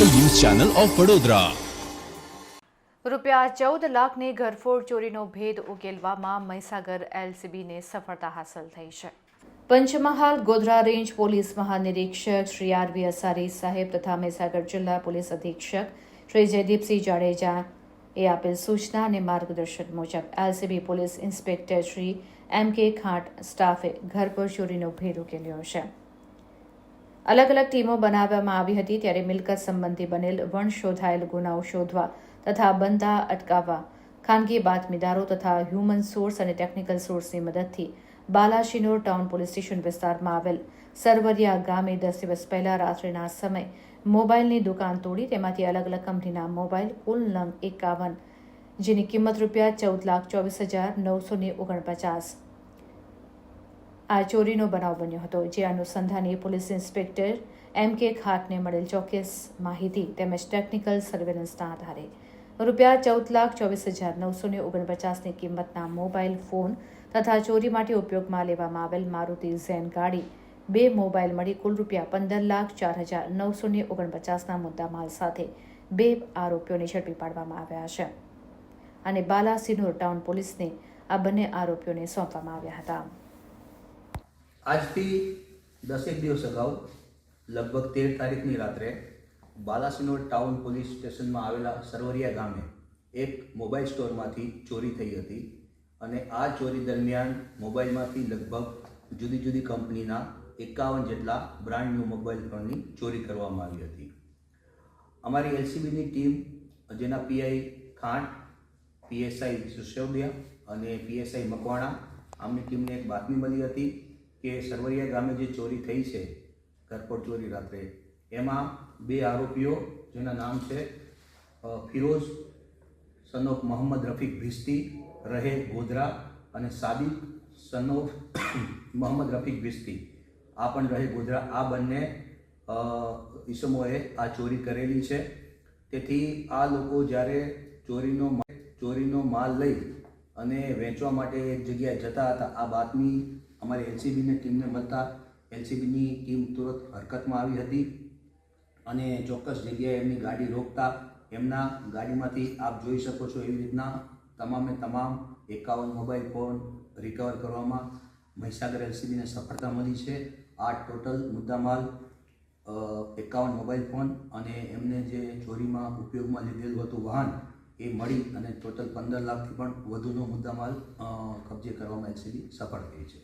Channel of Vadodara. રૂપિયા ચૌદ લાખની ઘરફોડ ચોરીનો ભેદ ઉકેલવામાં મહીસાગર એલસીબીને સફળતા હાંસલ થઈ છે. પંચમહાલ ગોધરા રેન્જ પોલીસ મહાનિરીક્ષક શ્રી આરવી અસારી સાહેબ તથા મહીસાગર જિલ્લા પોલીસ અધિક્ષક શ્રી જયદીપસિંહ જાડેજા એ આપેલ સૂચના અને માર્ગદર્શન મુજબ LCB police inspector Shri M K Khant સ્ટાફે ઘરફોડ ચોરીનો ભેદ ઉકેલ્યો છે. અલગ અલગ ટીમો બનાવવામાં આવી હતી ત્યારે મિલકત સંબંધી બનેલ વણ શોધાયેલ ગુનાઓ શોધવા તથા બંધા અટકાવવા, ખાનગી બાતમીદારો તથા હ્યુમન સોર્સ અને ટેકનિકલ સોર્સની મદદથી બાલાશિનોર ટાઉન પોલીસ સ્ટેશન વિસ્તારમાં આવેલ સરવરિયા ગામે દસ દિવસ પહેલા રાત્રિના સમય મોબાઈલની દુકાન તોડી તેમાંથી અલગ અલગ કંપનીના મોબાઈલ કુલ નંગ એકાવન, જેની કિંમત રૂપિયા ચૌદ લાખ ચોવીસ હજાર નવસો ઓગણપચાસ આ ચોરીનો બનાવ બન્યો હતો, જે અનુસંધાને પોલીસ ઇન્સ્પેક્ટર એમ કે ખાટને મળેલ ચોક્કસ માહિતી તેમજ ટેકનિકલ સર્વેલન્સના આધારે. રૂપિયા ચૌદ લાખ ચોવીસ હજાર નવસો ને ઓગણપચાસની કિંમતના મોબાઈલ ફોન તથા ચોરી માટે ઉપયોગમાં લેવામાં આવેલ મારુતિ ઝેન ગાડી, બે મોબાઈલ મળી કુલ રૂપિયા પંદર લાખ ચાર હજાર નવસો ને ઓગણપચાસના મુદ્દામાલ સાથે બે આરોપીઓને ઝડપી પાડવામાં આવ્યા છે. અને બાલાસિનોર ટાઉન પોલીસને આ બંને આરોપીઓને સોંપવામાં આવ્યા હતા. આજથી દસેક દિવસ અગાઉ, લગભગ તેર તારીખની રાત્રે, બાલાસિનોર ટાઉન પોલીસ સ્ટેશનમાં આવેલા સરવરિયા ગામે એક મોબાઈલ સ્ટોરમાંથી ચોરી થઈ હતી અને આ ચોરી દરમિયાન મોબાઈલમાંથી લગભગ જુદી જુદી કંપનીના એકાવન જેટલા બ્રાન્ડ ન્યૂ મોબાઈલ ફોનની ચોરી કરવામાં આવી હતી. અમારી એલસીબીની ટીમ, જેના પીઆઈ ખાંટ પીએસઆઈ સિસોદિયા અને પીએસઆઈ મકવાણા, આમની ટીમને એક બાતમી મળી હતી. કે સરવરિયા ગામે જે ચોરી થઈ છે ઘરપોટ ચોરી રાત્રે, એમાં બે આરોપીઓ, જેના નામ છે ફિરોઝ સન ઓફ મોહમ્મદ રફીક ભિસ્તી રહે ગોધરા અને સાબિક સન ઓફ મોહમ્મદ રફીક ભિસ્તી. આ પણ રહે ગોધરા, આ બંને ઈસમોએ આ ચોરી કરેલી છે. તેથી આ લોકો જ્યારે ચોરીનો ચોરીનો માલ લઈ અને વેચવા માટે એક જગ્યાએ જતા હતા, આ બાતમી અમારી એલસીબીની ટીમને મળતા એલસીબીની ટીમ તુરંત હરકતમાં આવી હતી અને ચોક્કસ જગ્યાએ એમની ગાડી રોકતા એમના ગાડીમાંથી આપ જોઈ શકો છો એવી રીતના તમામે તમામ એકાવન મોબાઈલ ફોન રિકવર કરવામાં મહીસાગર એલસીબીને સફળતા મળી છે. આ ટોટલ મુદ્દામાલ એકાવન મોબાઈલ ફોન અને એમને જે ચોરીમાં ઉપયોગમાં લીધેલું હતું વાહન એ મળી અને ટોટલ પંદર લાખથી પણ વધુનો મુદ્દામાલ કબજે કરવામાં એલસીબી સફળ થઈ છે.